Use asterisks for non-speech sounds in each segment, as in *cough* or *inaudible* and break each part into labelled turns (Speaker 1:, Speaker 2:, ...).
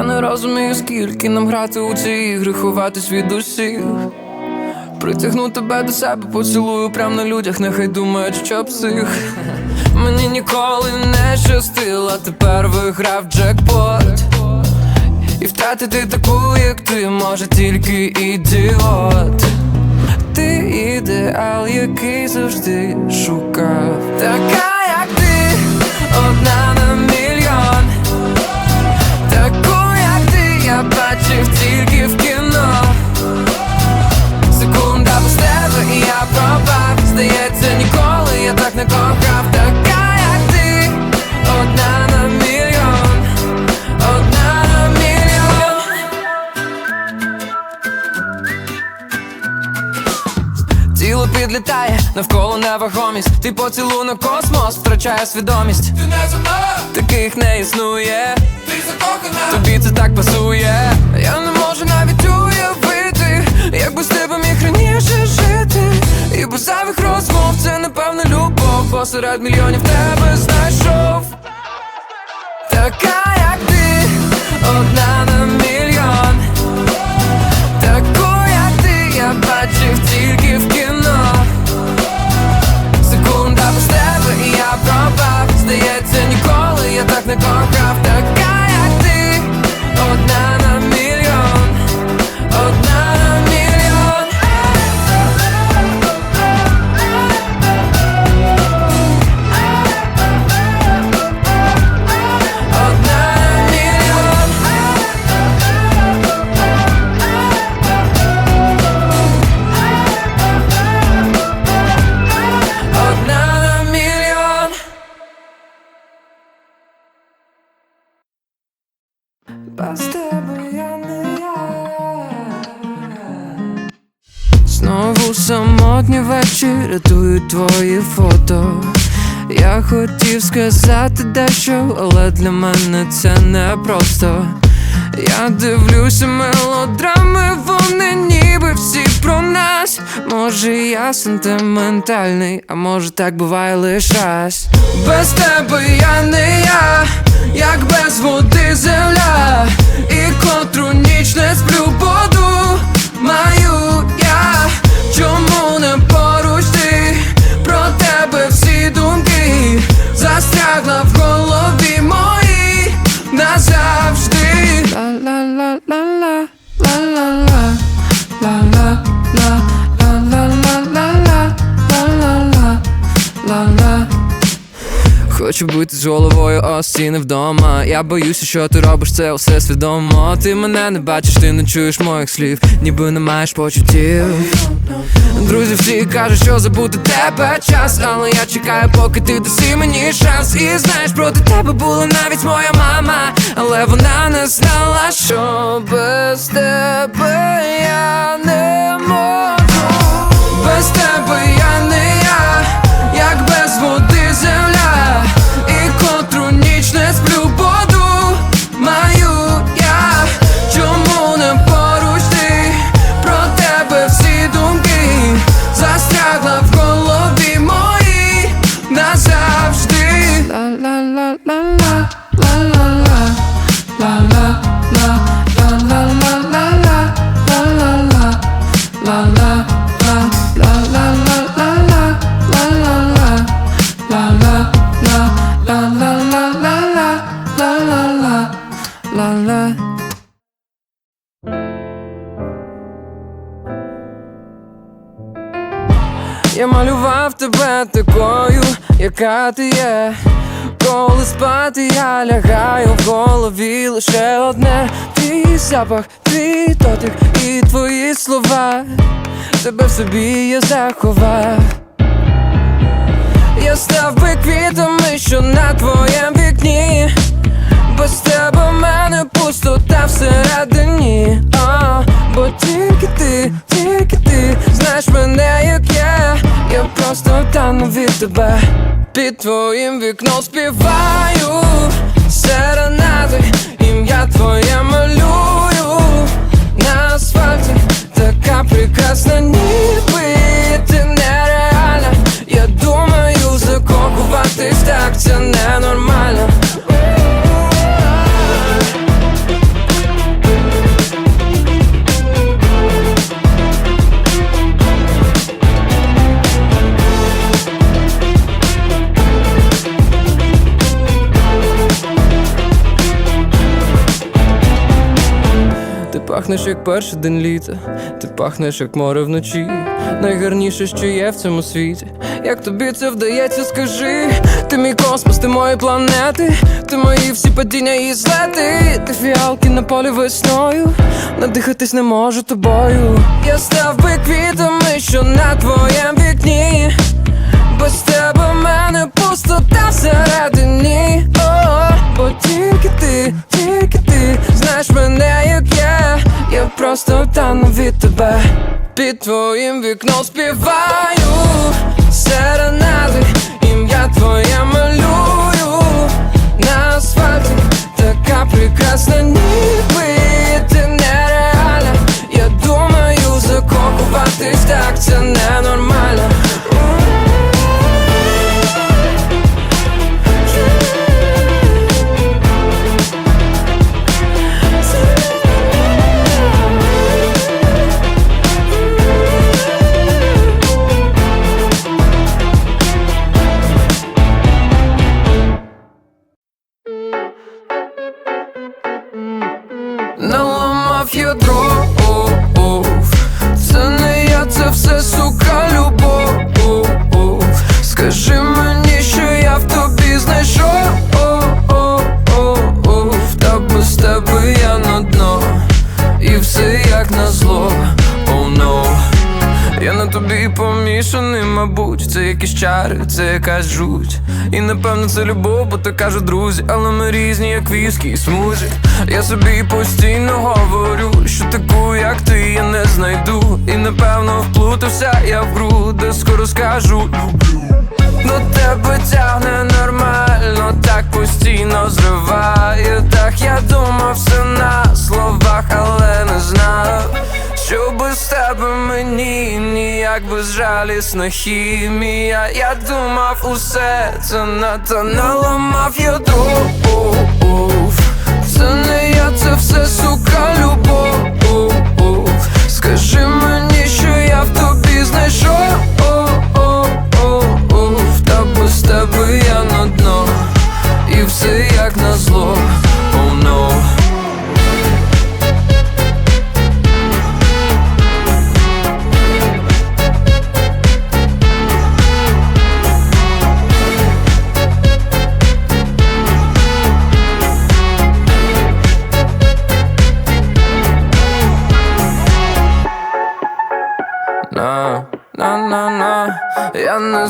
Speaker 1: Я не розумію, скільки нам грати у ці ігри, ховатись від усіх. Притягну тебе до себе, поцілую прям на людях, нехай думають, що псих. Мені ніколи не щастило, тепер виграв джекпот. І втратити таку, як ти, може тільки ідіот. Ти ідеал, який завжди шукав. Така, як ти, одна на мільйон. бачив тільки в кіно. Секунда без тебе, і я пропав. Здається, ніколи я так не кохав. Така, як ти, одна на мільйон, одна на мільйон. Тіло підлітає, навколо невагомість. Ти поцілунок космос, втрачає свідомість.
Speaker 2: Ти не за
Speaker 1: Таких не існує,
Speaker 2: ти закохана
Speaker 1: тобі це так пасує. Я не можу навіть уявити, як без тебе міг раніше жити. І без зайвих розмов це напевно любов. Посеред мільйонів тебе знайшов. Така, як ти, одна на мільйон. Таку, як ти, я бачив тільки в кіно. Здається, ніколи я так не кохав. Така, рятують твої фото. Я хотів сказати дещо, але для мене це не просто. Я дивлюся мелодрами, вони ніби всі про нас. Може, я сентиментальний, а може так буває лиш раз. Без тебе я не я, як без води земля, і котру ніч не сплю буду маю я, чому не застрягла в голові моїй назавжди. Хочу бути з головою о стіни вдома. Я боюся, що ти робиш це усе свідомо. Ти мене не бачиш, ти не чуєш моїх слів, ніби не маєш почуттів. Друзі всі кажуть, що забути тебе час, але я чекаю, поки ти даси мені шанс. І знаєш, проти тебе була навіть моя мама, але вона не знала, що без тебе я не можу. Без тебе я не я, як без води земля, котру ніч не сплю яка є. Коли спати я лягаю в голові лише одне. Твій запах, твій дотик і твої слова. Тебе в собі я заховав. Я став би квітами, що на твоєм вікні Без тебе мене пустота всередині. А, Бо тільки ти, тільки ти знаєш мене, як я. Я просто тану від тебе. Під твоїм вікном співаю пахнеш як перший день літа, ти пахнеш як море вночі. Найгарніше, що є в цьому світі. Як тобі це вдається, скажи, ти мій космос, ти мої планети, ти мої всі падіння і злети, ти фіалки на полі весною, надихатись не можу тобою. Я став би квітами, що на твоєм вікні. Без тебе в мене пустота всередині О, Бо тільки ти, тільки ти знаєш мене, просто тану від тебе. Під твоїм вікном співаю. Серенади, ім'я твоє малюю. На асфальті така прекрасна, ніби ти нереальна. Я думаю, закохуватись так, це ненормально якісь чари, це якась жуть. І напевно це любов, бо то кажуть друзі, але ми різні, як віскі і смузі. Я собі постійно говорю, що таку, як ти, я не знайду. І напевно вплутався я в гру, де скоро скажу ніяк безжалісна хімія. Я думав, усе це надто наламав. Я дров Це не я, це все сука любов. Скажи мені, що я в тобі знайшов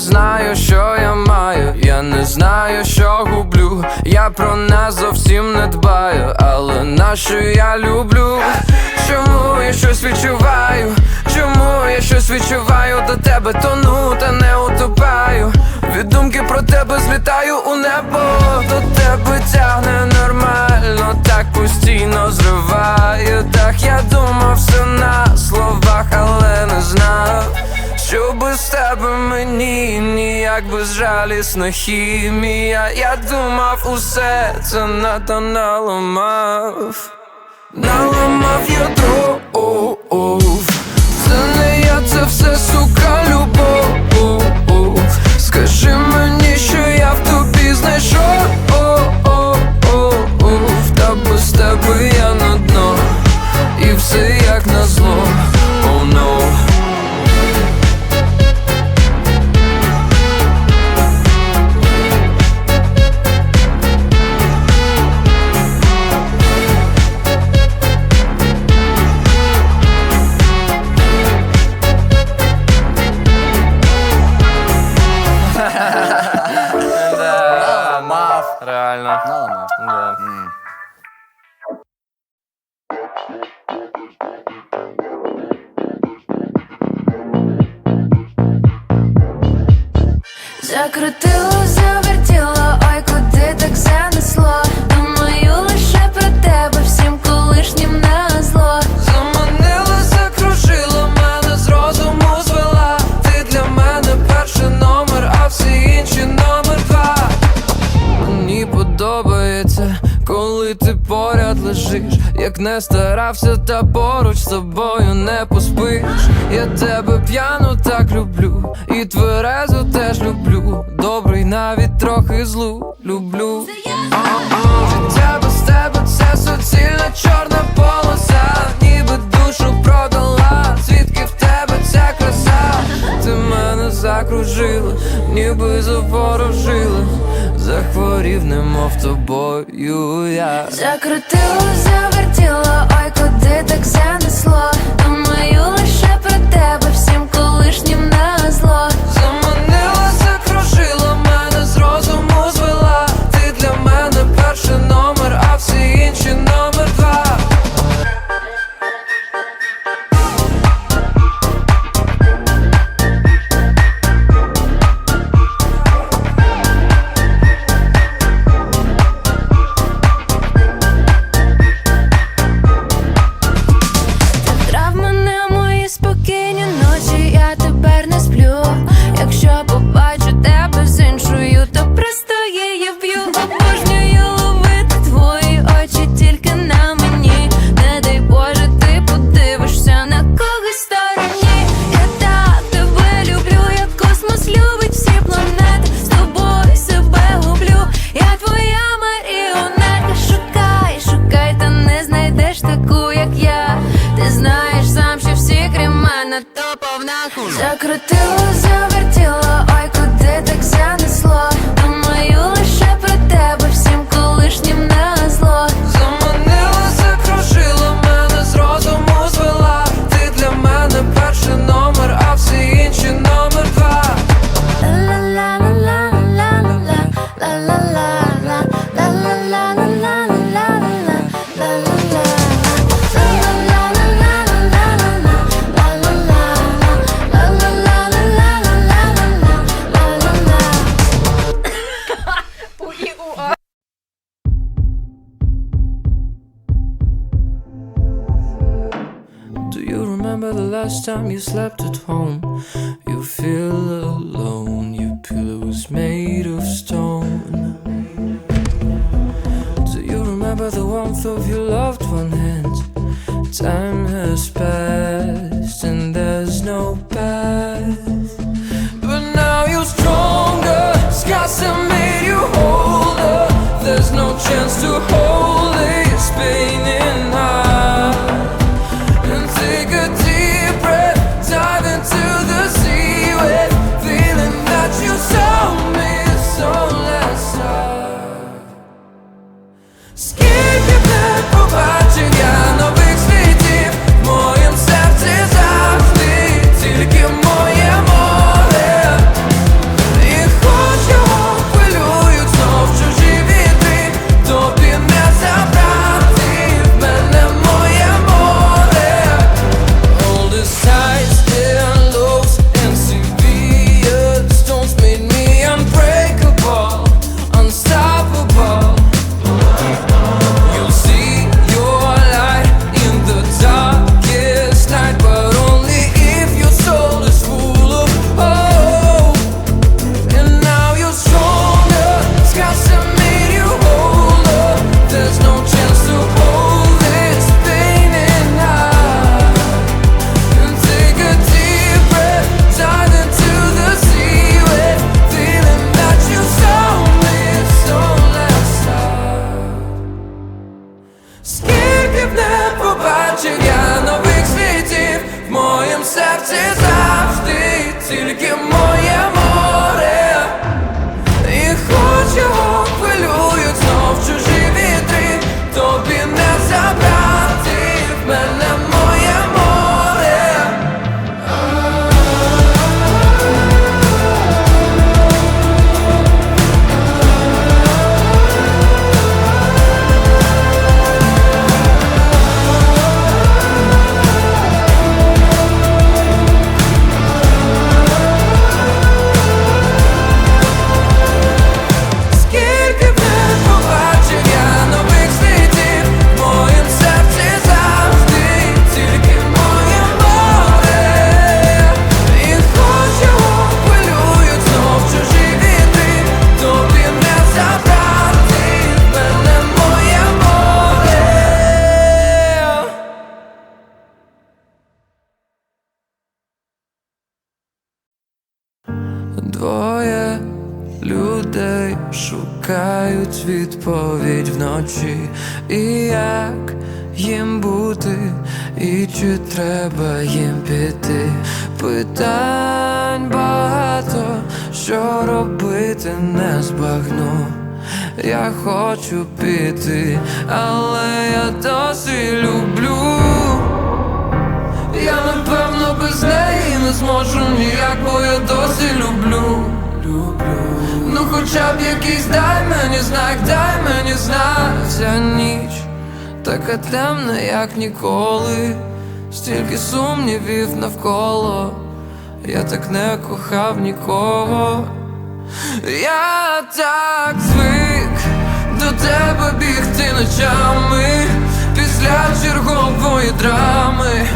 Speaker 1: знаю, що я маю, я не знаю, що гублю. Я про нас зовсім не дбаю, але нашу я люблю. Чому я щось відчуваю? Чому я щось відчуваю до тебе тону та не утопаю? Від думки про тебе злітаю у небо, до тебе тягне нормально, так постійно зриває. Так я думав все на словах, але не знав, що без тебе мені ніяк безжалісна хімія. Я думав, усе це надто наламав. Наламав я дров
Speaker 3: Закрутило,
Speaker 1: не старався, та поруч з собою не поспиш. Я тебе п'яну так люблю, і тверезу теж люблю. Добрий навіть трохи злу люблю. Життя без тебе це суцільна чорна полоса, ніби душу продала, звідки ніби заворожила, захворів, немов тобою я
Speaker 3: Закрутила, завертіла, ой, куди так занесло.
Speaker 1: slept at людей шукають відповідь вночі, і як їм бути, і чи треба їм піти? Питань багато, що робити не збагну. Я хочу піти, але я досі люблю. Я напевно без неї не зможу ніяк, бо я досі люблю. Люблю. Ну хоча б якийсь дай мені знак, дай мені знак Ця ніч така темна, як ніколи. Стільки сумнівів навколо, я так не кохав нікого. Я так звик до тебе бігти ночами після чергової драми.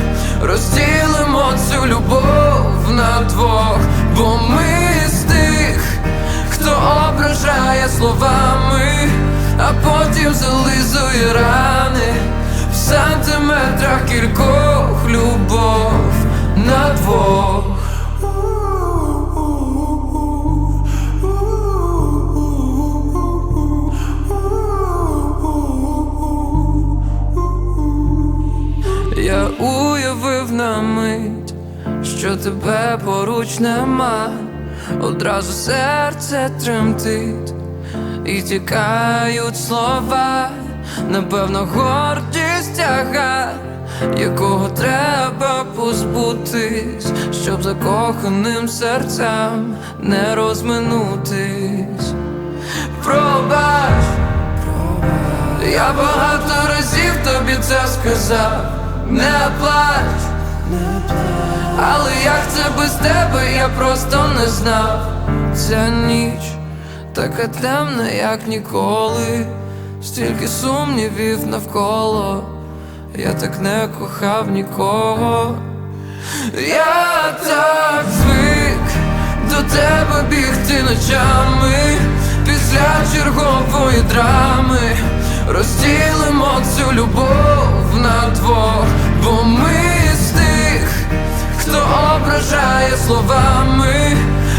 Speaker 1: Розділимо цю любов на двох, бо ми з тих, хто ображає словами, а потім зализує рани в сантиметрах кількох любов на двох. Що тебе поруч нема, одразу серце тремтить і тікають слова, напевно, гордість тяга, якого треба позбутись, щоб закоханим серцям не розминутись. Пробач, я багато разів тобі це сказав, не плач, але як це без тебе, я просто не знав. Ця ніч така темна, як ніколи, стільки сумнівів навколо, я так не кохав нікого. Я так звик до тебе бігти ночами після чергової драми. Розділимо цю любов на двох, словами,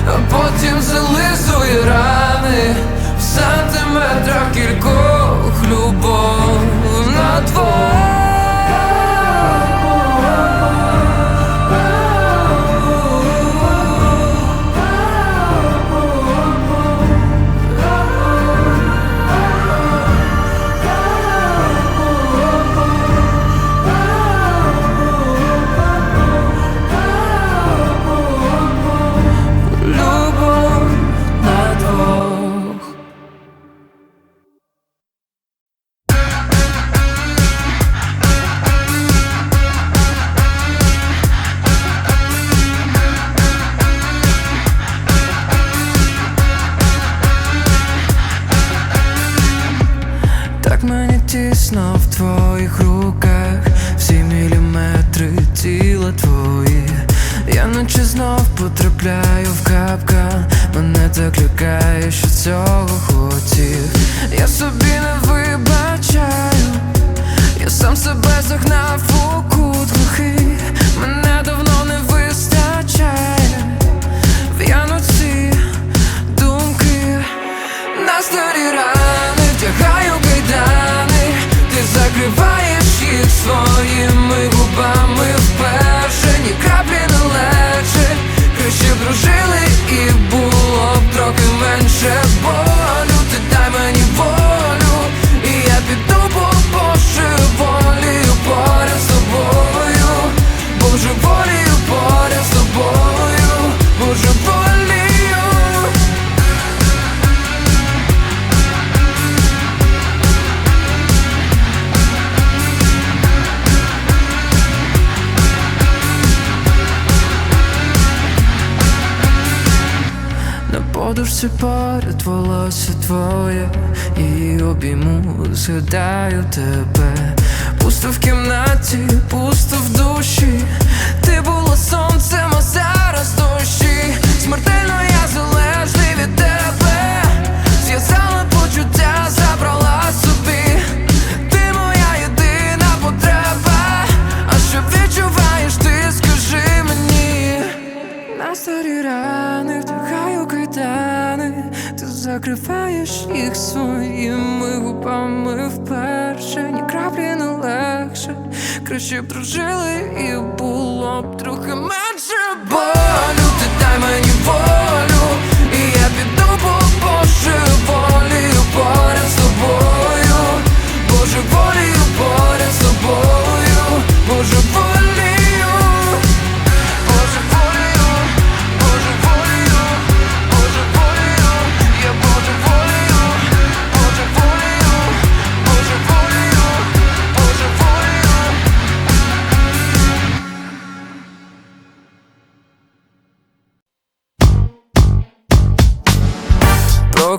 Speaker 1: а потім зализує рани в сантиметрах кількох любов на двох. Потрапляю в капкан Мене так лякає, що цього хотів. Я собі не вибачаю, я сам себе загнав у кут глухий Мене давно не вистачає. В'януть ці думки на старі рани. Втягаю кайдани, ти закриваєш їх своїми губами вперше, дружили і було згадаю тебе Краще б дружили і було б трохи менше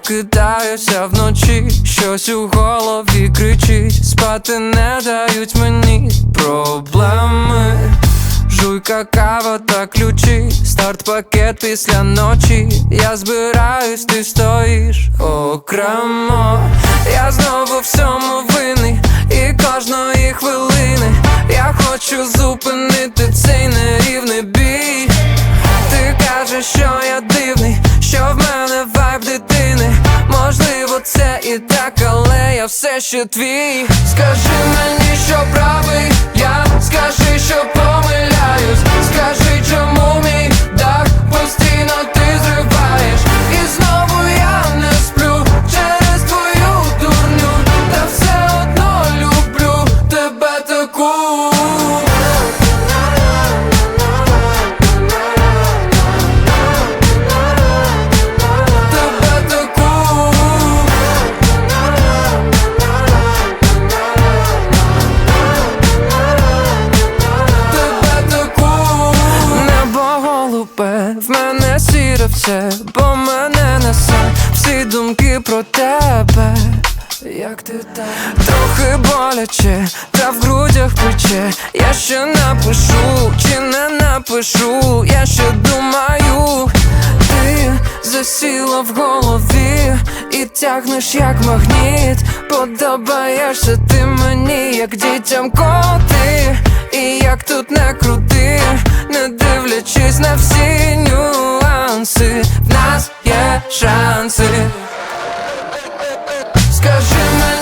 Speaker 1: Прокидаюся вночі, щось у голові кричить, спати не дають мені проблеми. Жуйка, кава та ключі, старт пакет після ночі. Я збираюсь, ти стоїш окремо. Я знову всьому винний і кожної хвилини. Я хочу зупинити цей нерівний бій. Ти кажеш, що я дивний, що в мене. Можливо, це і так, але я все ще твій. Скажи мені, що правий, я скажи, засіла в голові і тягнеш як магніт. Подобаєшся ти мені, як дітям коти. І як тут не крути, не дивлячись на всі нюанси, в нас є шанси. Скажи мені,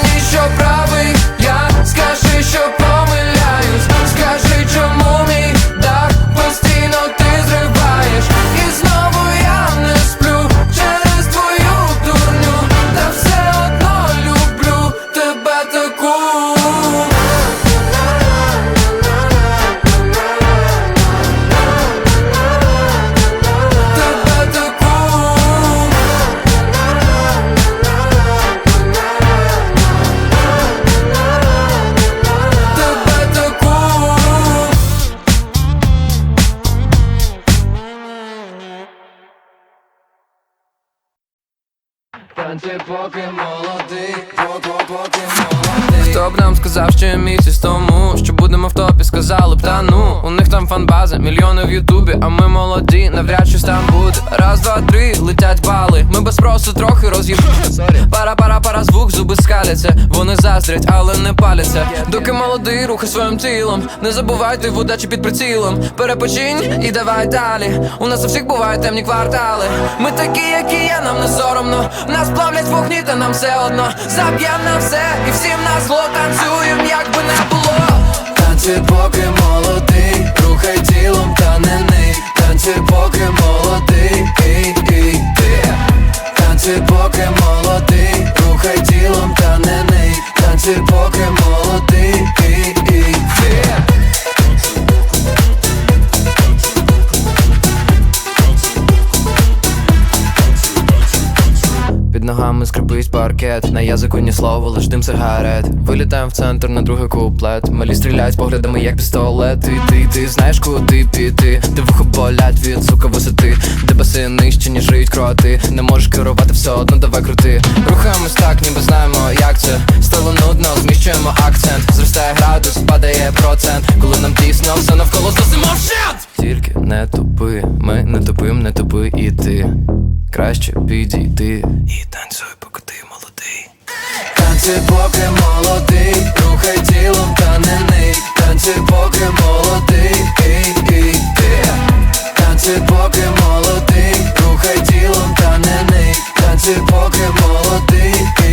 Speaker 1: Танці поки молодий, поки молодий. Хто б нам сказав що місяць що будемо в топі, сказали б та ну У них там фанбаза, мільйони в Ютубі, а ми молоді, навряд чи там буде Раз, два, три, летять бали, ми без спросу трохи роз'їб *laughs* Пара, пара, пара, звук, зуби скаляться Вони заздрять, але не паляться. Доки молодий, рухай своїм тілом Не забувайте в удачі під прицілом. Перепочинь і давай далі У нас у всіх бувають темні квартали. Ми такі, які є, нам не соромно Нас плавлять вогні, та нам все одно. Заб'єм на все і всім на зло Танцюєм, як би не було Танці поки молодий, рухай тілом та не ний Танці поки молодий, і, і, ти. Танці поки молодий, рухай тілом та не ний Танці поки молодий, ногами скрипить паркет, на язику ні слова, лиш дим сигарет. Вилітаємо в центр на другий куплет. Малі стріляють поглядами, як пістолет. Ти, ти, ти знаєш, куди піти. Де вухо болять від сука висоти. Де баси нижче, ніж риють кроти. Не можеш керувати все одно, давай крути. Рухаємось так, ніби знаємо, як це. Стало нудно, зміщуємо акцент. Зростає градус, падає процент. Коли нам тісно, все навколо зносимо вщент тільки не тупи, ми не тупим, не тупи і ти. Краще підійти і танцюй, поки ти молодий. Танцюй, поки молодий, рухай тілом та не ний Танцюй, поки молодий, і, і, ти Танцюй, поки молодий, рухай тілом та не ний Танцюй, поки молодий.